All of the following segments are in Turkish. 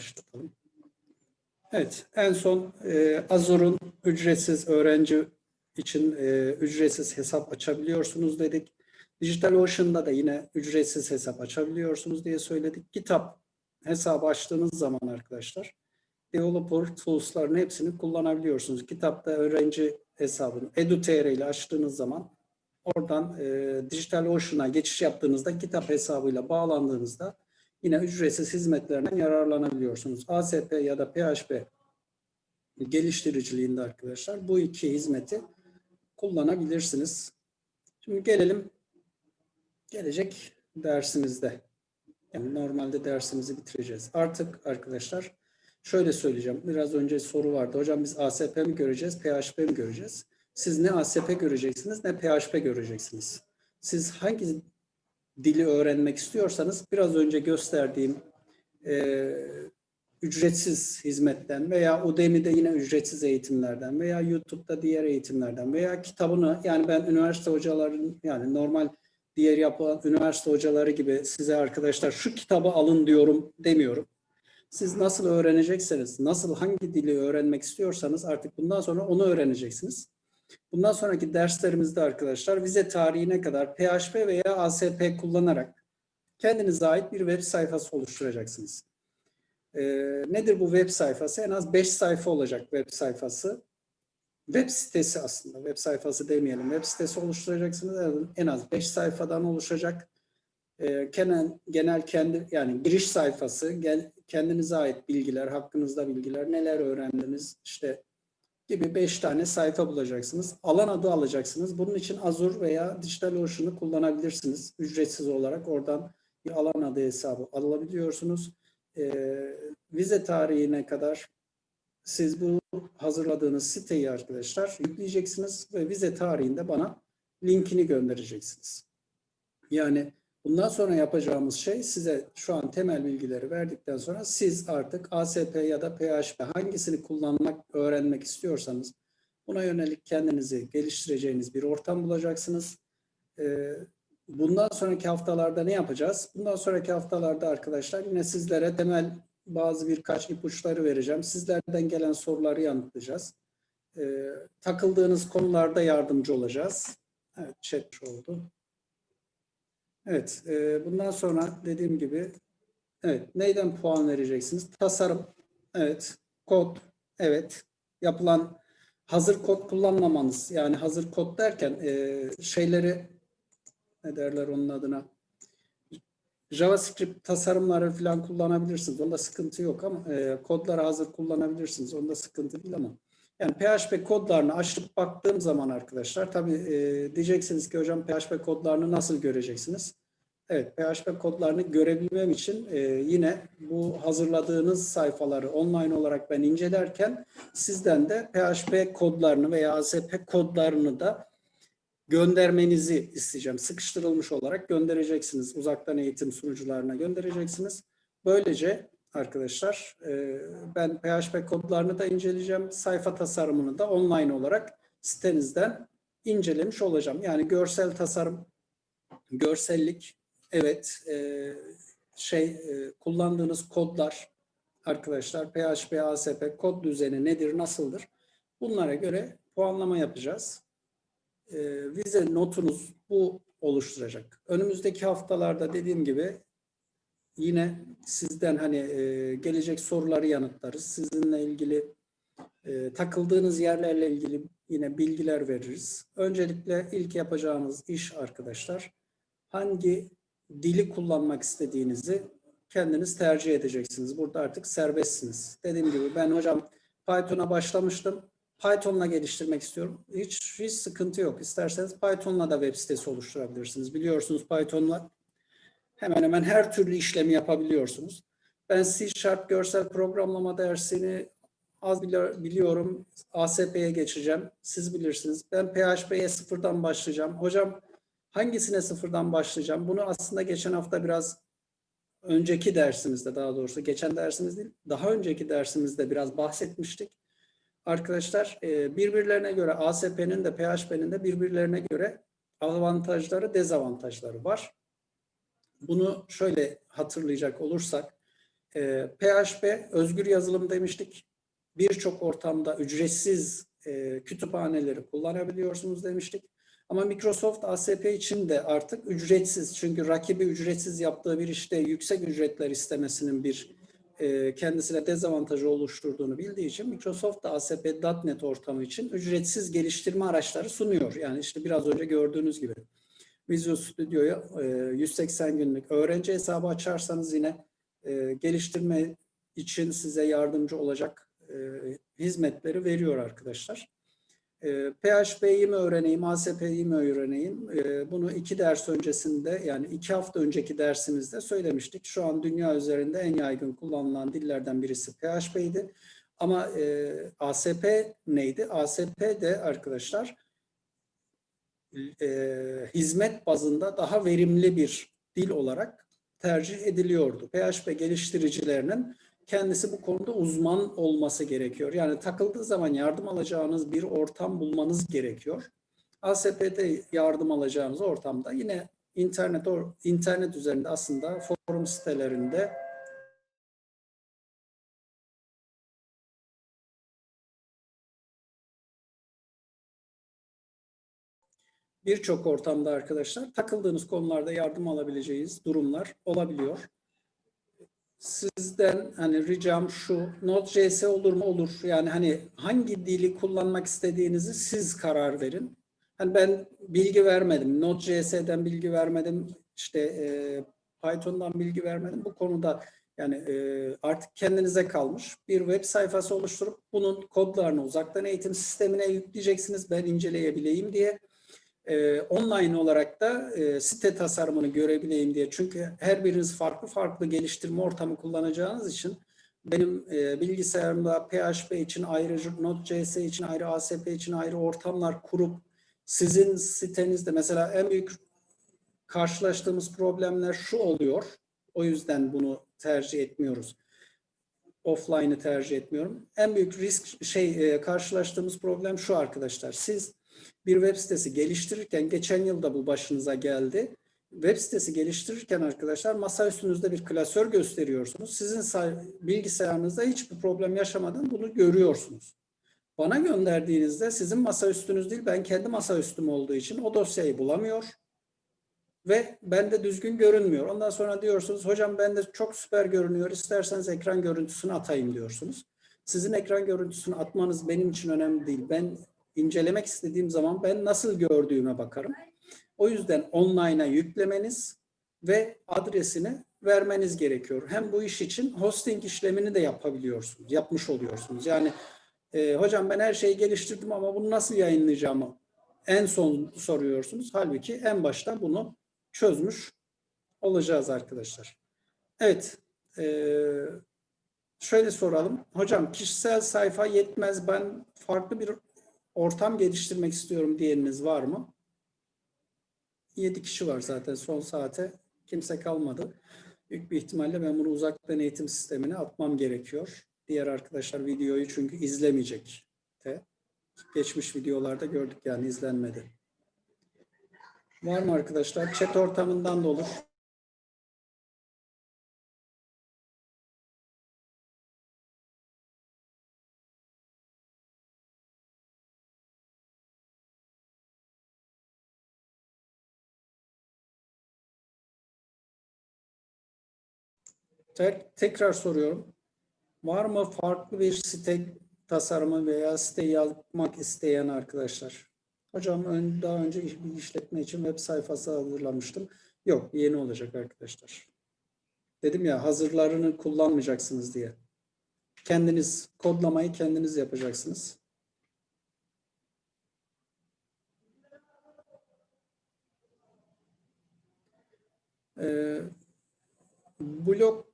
başlatalım. Evet, en son e, Azur'un ücretsiz öğrenci için e, ücretsiz hesap açabiliyorsunuz dedik. DigitalOcean'da da yine ücretsiz hesap açabiliyorsunuz diye söyledik. Kitap hesabı açtığınız zaman arkadaşlar developer tools'ların hepsini kullanabiliyorsunuz. Kitapta öğrenci hesabını edu.tr ile açtığınız zaman oradan e, DigitalOcean'a geçiş yaptığınızda kitap hesabıyla bağlandığınızda yine ücretsiz hizmetlerinden yararlanabiliyorsunuz. ASP ya da PHP geliştiriciliğinde arkadaşlar bu iki hizmeti kullanabilirsiniz. Şimdi gelelim gelecek dersimizde. Yani normalde dersimizi bitireceğiz. Artık arkadaşlar şöyle söyleyeceğim. Biraz önce soru vardı. Hocam biz ASP mi göreceğiz, PHP mi göreceğiz? Siz ne ASP göreceksiniz ne PHP göreceksiniz. Siz hangi dili öğrenmek istiyorsanız biraz önce gösterdiğim e, ücretsiz hizmetten veya Udemy'de yine ücretsiz eğitimlerden veya YouTube'da diğer eğitimlerden veya kitabını yani ben üniversite hocaların yani normal diğer yapılan üniversite hocaları gibi size arkadaşlar şu kitabı alın diyorum demiyorum. Siz nasıl öğrenecekseniz, nasıl hangi dili öğrenmek istiyorsanız artık bundan sonra onu öğreneceksiniz. Bundan sonraki derslerimizde arkadaşlar vize tarihine kadar PHP veya ASP kullanarak kendinize ait bir web sayfası oluşturacaksınız. Ee, nedir bu web sayfası? En az 5 sayfa olacak web sayfası. Web sitesi aslında, web sayfası demeyelim. Web sitesi oluşturacaksınız. En az 5 sayfadan oluşacak. Ee, genel, genel kendi yani giriş sayfası, kendinize ait bilgiler, hakkınızda bilgiler, neler öğrendiniz, işte gibi 5 tane sayfa bulacaksınız. Alan adı alacaksınız. Bunun için Azure veya DigitalOcean'ı kullanabilirsiniz. Ücretsiz olarak oradan bir alan adı hesabı alabiliyorsunuz. Ee, vize tarihine kadar siz bu hazırladığınız siteyi arkadaşlar yükleyeceksiniz ve vize tarihinde bana linkini göndereceksiniz. Yani bundan sonra yapacağımız şey size şu an temel bilgileri verdikten sonra siz artık ASP ya da PHP hangisini kullanmak, öğrenmek istiyorsanız buna yönelik kendinizi geliştireceğiniz bir ortam bulacaksınız. Ee, bundan sonraki haftalarda ne yapacağız? Bundan sonraki haftalarda arkadaşlar yine sizlere temel bazı birkaç ipuçları vereceğim. Sizlerden gelen soruları yanıtlayacağız. Ee, takıldığınız konularda yardımcı olacağız. Evet, chat oldu. Evet, e, bundan sonra dediğim gibi, evet, neyden puan vereceksiniz? Tasarım, evet, kod, evet, yapılan hazır kod kullanmamanız, yani hazır kod derken e, şeyleri, ne derler onun adına, JavaScript tasarımları falan kullanabilirsiniz. Onda sıkıntı yok ama e, kodları hazır kullanabilirsiniz. Onda sıkıntı değil ama. Yani PHP kodlarını açıp baktığım zaman arkadaşlar tabii e, diyeceksiniz ki hocam PHP kodlarını nasıl göreceksiniz? Evet PHP kodlarını görebilmem için e, yine bu hazırladığınız sayfaları online olarak ben incelerken sizden de PHP kodlarını veya ASP kodlarını da göndermenizi isteyeceğim. Sıkıştırılmış olarak göndereceksiniz. Uzaktan eğitim sunucularına göndereceksiniz. Böylece arkadaşlar e, ben PHP kodlarını da inceleyeceğim. Sayfa tasarımını da online olarak sitenizden incelemiş olacağım. Yani görsel tasarım, görsellik, evet e, şey e, kullandığınız kodlar arkadaşlar PHP, ASP kod düzeni nedir, nasıldır? Bunlara göre puanlama yapacağız e, vize notunuz bu oluşturacak. Önümüzdeki haftalarda dediğim gibi yine sizden hani e, gelecek soruları yanıtlarız. Sizinle ilgili e, takıldığınız yerlerle ilgili yine bilgiler veririz. Öncelikle ilk yapacağınız iş arkadaşlar hangi dili kullanmak istediğinizi kendiniz tercih edeceksiniz. Burada artık serbestsiniz. Dediğim gibi ben hocam Python'a başlamıştım. Python'la geliştirmek istiyorum. Hiç, hiç sıkıntı yok. İsterseniz Python'la da web sitesi oluşturabilirsiniz. Biliyorsunuz Python'la hemen hemen her türlü işlemi yapabiliyorsunuz. Ben C Sharp görsel programlama dersini az biliyorum. ASP'ye geçeceğim. Siz bilirsiniz. Ben PHP'ye sıfırdan başlayacağım. Hocam hangisine sıfırdan başlayacağım? Bunu aslında geçen hafta biraz önceki dersimizde daha doğrusu geçen dersimiz değil, daha önceki dersimizde biraz bahsetmiştik arkadaşlar e, birbirlerine göre ASP'nin de PHP'nin de birbirlerine göre avantajları, dezavantajları var. Bunu şöyle hatırlayacak olursak, E, PHP özgür yazılım demiştik. Birçok ortamda ücretsiz e, kütüphaneleri kullanabiliyorsunuz demiştik. Ama Microsoft ASP için de artık ücretsiz. Çünkü rakibi ücretsiz yaptığı bir işte yüksek ücretler istemesinin bir e, kendisine dezavantajı oluşturduğunu bildiği için Microsoft da ASP.NET ortamı için ücretsiz geliştirme araçları sunuyor. Yani işte biraz önce gördüğünüz gibi Visual Studio'ya e, 180 günlük öğrenci hesabı açarsanız yine e, geliştirme için size yardımcı olacak e, hizmetleri veriyor arkadaşlar. E, PHP'yi mi öğreneyim, ASP'yi mi öğreneyim? E, bunu iki ders öncesinde yani iki hafta önceki dersimizde söylemiştik. Şu an dünya üzerinde en yaygın kullanılan dillerden birisi PHP'ydi. Ama e, ASP neydi? ASP de arkadaşlar e, hizmet bazında daha verimli bir dil olarak tercih ediliyordu. PHP geliştiricilerinin kendisi bu konuda uzman olması gerekiyor. Yani takıldığı zaman yardım alacağınız bir ortam bulmanız gerekiyor. ASP'de yardım alacağınız ortamda yine internet internet üzerinde aslında forum sitelerinde birçok ortamda arkadaşlar takıldığınız konularda yardım alabileceğiniz durumlar olabiliyor. Sizden hani ricam şu Node.js olur mu? Olur. Yani hani hangi dili kullanmak istediğinizi siz karar verin. Hani ben bilgi vermedim. Node.js'den bilgi vermedim. İşte e, Python'dan bilgi vermedim. Bu konuda yani e, artık kendinize kalmış bir web sayfası oluşturup bunun kodlarını uzaktan eğitim sistemine yükleyeceksiniz. Ben inceleyebileyim diye e, online olarak da e, site tasarımını görebileyim diye. Çünkü her biriniz farklı farklı geliştirme ortamı kullanacağınız için benim e, bilgisayarımda PHP için ayrı, Node.js için ayrı, ASP için ayrı ortamlar kurup sizin sitenizde mesela en büyük karşılaştığımız problemler şu oluyor. O yüzden bunu tercih etmiyoruz. Offline'ı tercih etmiyorum. En büyük risk şey e, karşılaştığımız problem şu arkadaşlar. Siz bir web sitesi geliştirirken geçen yılda bu başınıza geldi. Web sitesi geliştirirken arkadaşlar masa üstünüzde bir klasör gösteriyorsunuz. Sizin bilgisayarınızda hiçbir problem yaşamadan bunu görüyorsunuz. Bana gönderdiğinizde sizin masa üstünüz değil ben kendi masa üstüm olduğu için o dosyayı bulamıyor ve bende düzgün görünmüyor. Ondan sonra diyorsunuz hocam bende çok süper görünüyor isterseniz ekran görüntüsünü atayım diyorsunuz. Sizin ekran görüntüsünü atmanız benim için önemli değil. Ben incelemek istediğim zaman ben nasıl gördüğüme bakarım. O yüzden online'a yüklemeniz ve adresini vermeniz gerekiyor. Hem bu iş için hosting işlemini de yapabiliyorsunuz, yapmış oluyorsunuz. Yani e, hocam ben her şeyi geliştirdim ama bunu nasıl yayınlayacağımı en son soruyorsunuz. Halbuki en başta bunu çözmüş olacağız arkadaşlar. Evet, e, şöyle soralım. Hocam kişisel sayfa yetmez, ben farklı bir ortam geliştirmek istiyorum diyeniniz var mı? 7 kişi var zaten son saate. Kimse kalmadı. Büyük bir ihtimalle ben bunu uzaktan eğitim sistemine atmam gerekiyor. Diğer arkadaşlar videoyu çünkü izlemeyecek. De. Geçmiş videolarda gördük yani izlenmedi. Var mı arkadaşlar? Chat ortamından da olur. Tekrar soruyorum. Var mı farklı bir site tasarımı veya site yapmak isteyen arkadaşlar? Hocam daha önce bir işletme için web sayfası hazırlamıştım. Yok yeni olacak arkadaşlar. Dedim ya hazırlarını kullanmayacaksınız diye. Kendiniz kodlamayı kendiniz yapacaksınız. Ee, blok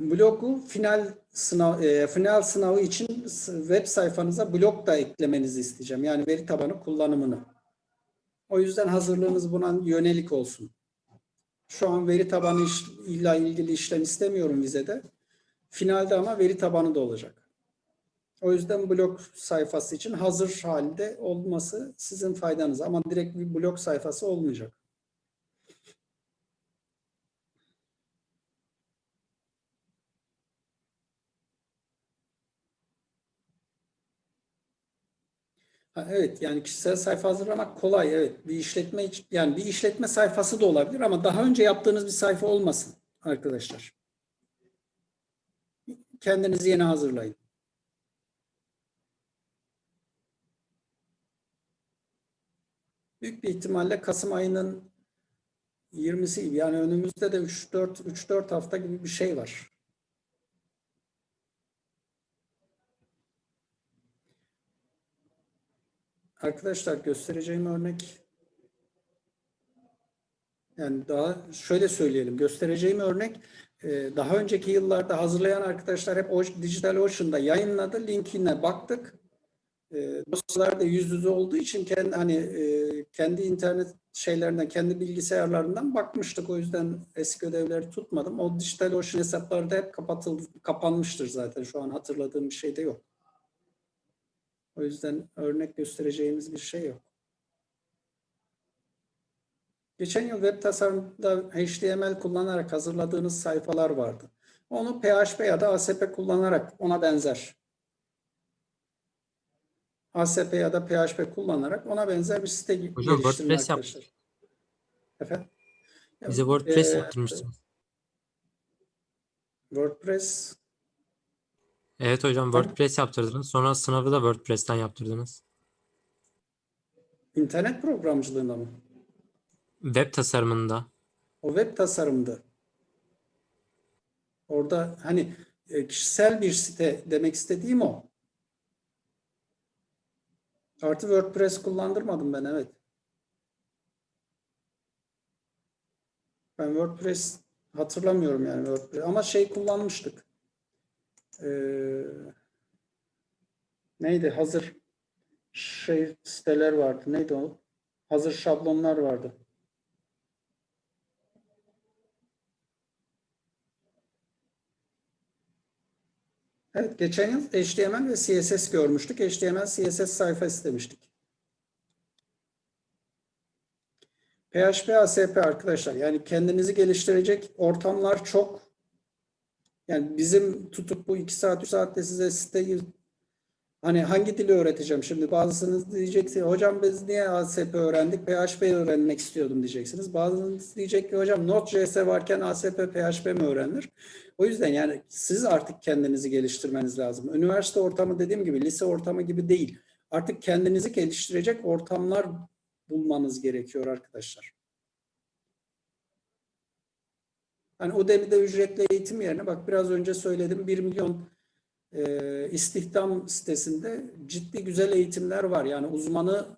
blogu final sınav e, final sınavı için web sayfanıza blok da eklemenizi isteyeceğim. Yani veri tabanı kullanımını. O yüzden hazırlığınız buna yönelik olsun. Şu an veri tabanı iş, ile ilgili işlem istemiyorum vizede. Finalde ama veri tabanı da olacak. O yüzden blog sayfası için hazır halde olması sizin faydanız. Ama direkt bir blog sayfası olmayacak. Evet yani kişisel sayfa hazırlamak kolay evet bir işletme yani bir işletme sayfası da olabilir ama daha önce yaptığınız bir sayfa olmasın arkadaşlar. Kendinizi yeni hazırlayın. Büyük bir ihtimalle Kasım ayının 20'si gibi yani önümüzde de 3-4 3-4 hafta gibi bir şey var. Arkadaşlar göstereceğim örnek yani daha şöyle söyleyelim göstereceğim örnek e, daha önceki yıllarda hazırlayan arkadaşlar hep Digital Ocean'da yayınladı. Linkine baktık. E, dosyalar da yüz yüze olduğu için kendi hani e, kendi internet şeylerinden, kendi bilgisayarlarından bakmıştık. O yüzden eski ödevleri tutmadım. O Digital Ocean hesapları da hep kapatıldı, kapanmıştır zaten. Şu an hatırladığım bir şey de yok. O yüzden örnek göstereceğimiz bir şey yok. Geçen yıl web tasarımda HTML kullanarak hazırladığınız sayfalar vardı. Onu PHP ya da ASP kullanarak ona benzer. ASP ya da PHP kullanarak ona benzer bir site Hocam geliştirin WordPress arkadaşlar. yaptık. Efendim? Bize WordPress Ee, yaptırmıştınız. WordPress Evet hocam WordPress yaptırdınız. Sonra sınavı da WordPress'ten yaptırdınız. internet programcılığında mı? Web tasarımında. O web tasarımdı. Orada hani e, kişisel bir site demek istediğim o. Artı WordPress kullandırmadım ben evet. Ben WordPress hatırlamıyorum yani WordPress ama şey kullanmıştık. Ee, neydi hazır şey siteler vardı. Neydi o? Hazır şablonlar vardı. Evet, geçen yıl HTML ve CSS görmüştük. HTML, CSS sayfa istemiştik. PHP, ASP arkadaşlar. Yani kendinizi geliştirecek ortamlar çok. Yani bizim tutup bu iki saat, üç saatte size siteyi hani hangi dili öğreteceğim şimdi? Bazısınız diyecek ki hocam biz niye ASP öğrendik? PHP öğrenmek istiyordum diyeceksiniz. Bazınız diyecek ki hocam Node.js varken ASP, PHP mi öğrenilir? O yüzden yani siz artık kendinizi geliştirmeniz lazım. Üniversite ortamı dediğim gibi lise ortamı gibi değil. Artık kendinizi geliştirecek ortamlar bulmanız gerekiyor arkadaşlar. Hani Udemy'de ücretli eğitim yerine bak biraz önce söyledim 1 milyon e, istihdam sitesinde ciddi güzel eğitimler var. Yani uzmanı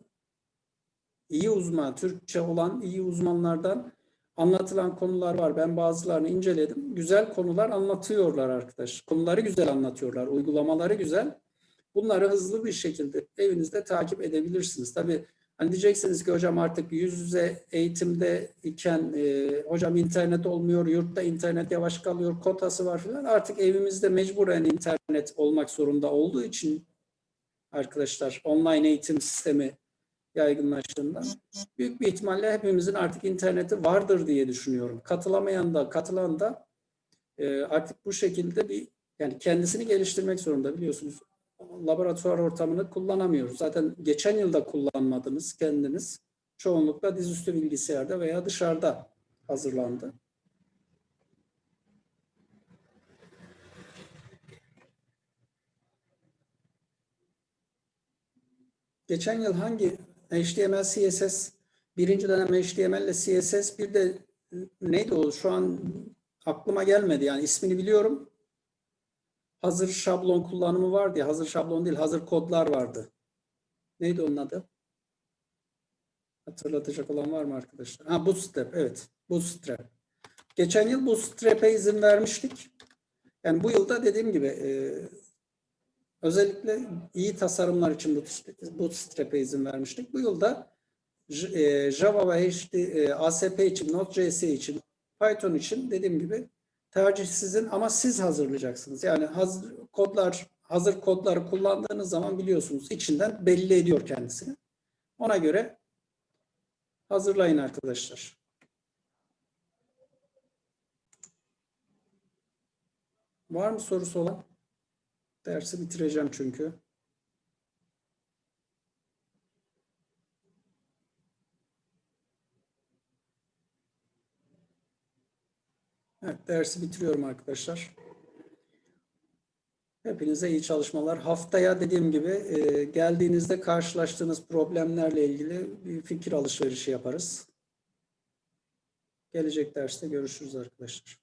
iyi uzman, Türkçe olan iyi uzmanlardan anlatılan konular var. Ben bazılarını inceledim. Güzel konular anlatıyorlar arkadaş. Konuları güzel anlatıyorlar. Uygulamaları güzel. Bunları hızlı bir şekilde evinizde takip edebilirsiniz. Tabii hani diyeceksiniz ki hocam artık yüz yüze eğitimde iken e, hocam internet olmuyor, yurtta internet yavaş kalıyor, kotası var falan. Artık evimizde mecburen internet olmak zorunda olduğu için arkadaşlar online eğitim sistemi yaygınlaştığında büyük bir ihtimalle hepimizin artık interneti vardır diye düşünüyorum. Katılamayan da katılan da e, artık bu şekilde bir yani kendisini geliştirmek zorunda biliyorsunuz. Laboratuvar ortamını kullanamıyoruz. Zaten geçen yılda kullanmadınız kendiniz. Çoğunlukla dizüstü bilgisayarda veya dışarıda hazırlandı. Geçen yıl hangi HTML, CSS, birinci dönem HTML ile CSS bir de neydi o şu an aklıma gelmedi yani ismini biliyorum. Hazır şablon kullanımı vardı ya hazır şablon değil hazır kodlar vardı. Neydi onun adı? Hatırlatacak olan var mı arkadaşlar? Ha Bootstrap evet Bootstrap. Geçen yıl Bootstrap'e izin vermiştik. Yani bu yılda dediğim gibi e, Özellikle iyi tasarımlar için Bootstrap'e izin vermiştik. Bu yılda e, Java ve HD, e, ASP için, Node.js için, Python için dediğim gibi tercih sizin ama siz hazırlayacaksınız. Yani hazır kodlar, hazır kodları kullandığınız zaman biliyorsunuz içinden belli ediyor kendisini. Ona göre hazırlayın arkadaşlar. Var mı sorusu olan? Dersi bitireceğim çünkü. Evet, dersi bitiriyorum arkadaşlar. Hepinize iyi çalışmalar. Haftaya dediğim gibi e, geldiğinizde karşılaştığınız problemlerle ilgili bir fikir alışverişi yaparız. Gelecek derste görüşürüz arkadaşlar.